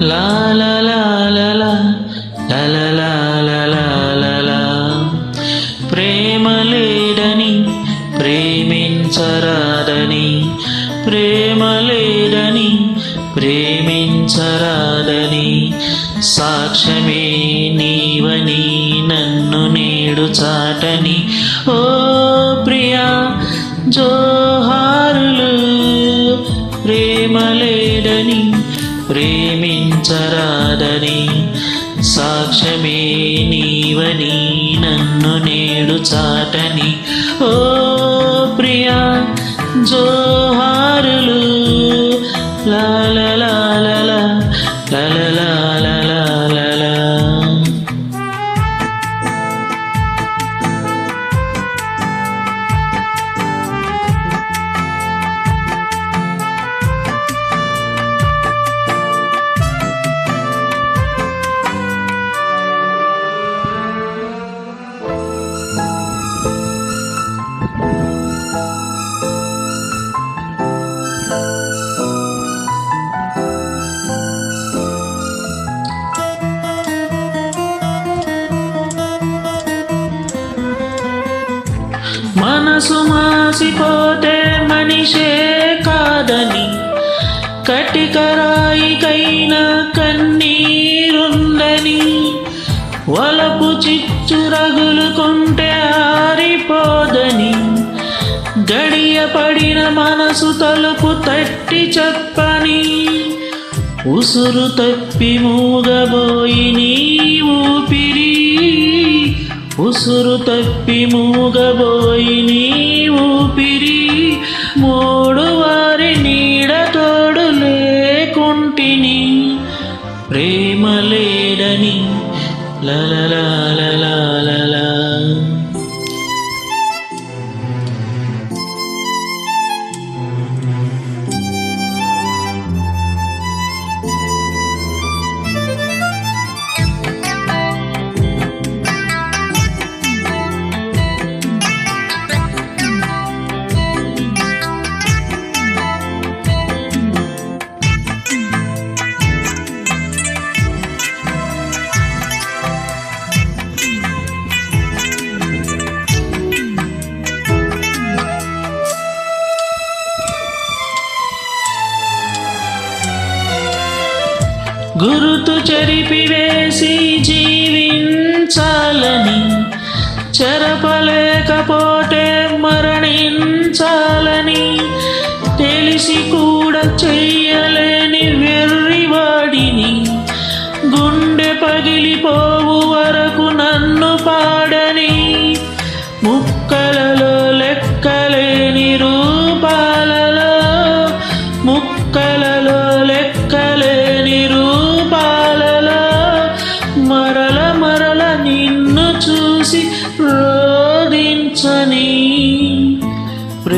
లా లా లా లా లా లా ప్రేమ లేదని ప్రేమించరాదని. ప్రేమ లేదని ప్రేమించరాదని. సాక్ష్యమే నీవని నన్ను నేడు చాటని. ఓ ప్రియా జోహారులు ప్రేమ లేదని చరాదని సాక్ష్యమే నీవని నన్ను నేడు చాటని. ఓ ప్రియా జోహారులు లాలా మనసు మాసిపోతే మనిషే కాదని కటికరాయికైనా కన్నీరుందని వలపు చిచ్చు రగులుకుంటే ఆరిపోదని గడియపడిన మనసు తలుపు తట్టి చెప్పని ఉసురు తప్పి మూగబోయి నీ ఊపిరి ఉసురు తప్పి మూగబోయి నీ ఊపిరి మూడు వారి నీడ తోడు లేకుంటిని ప్రేమ లేదని లలలా గురుతు చెరిపివేసి జీవించాలని చెరపలేకపోతే మరణించాలని తెలిసి కూడా చెయ్యలేని వెర్రివాడిని గుండె పగిలిపో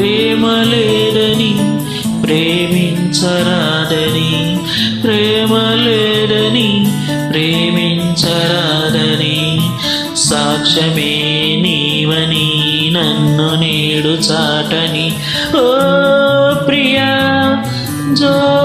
ప్రేమ లేదని ప్రేమించరాదని ప్రేమ లేదని ప్రేమించరాదని సాక్ష్యమే నీవని నన్ను నేడు చాటని. ఓ ప్రియా జో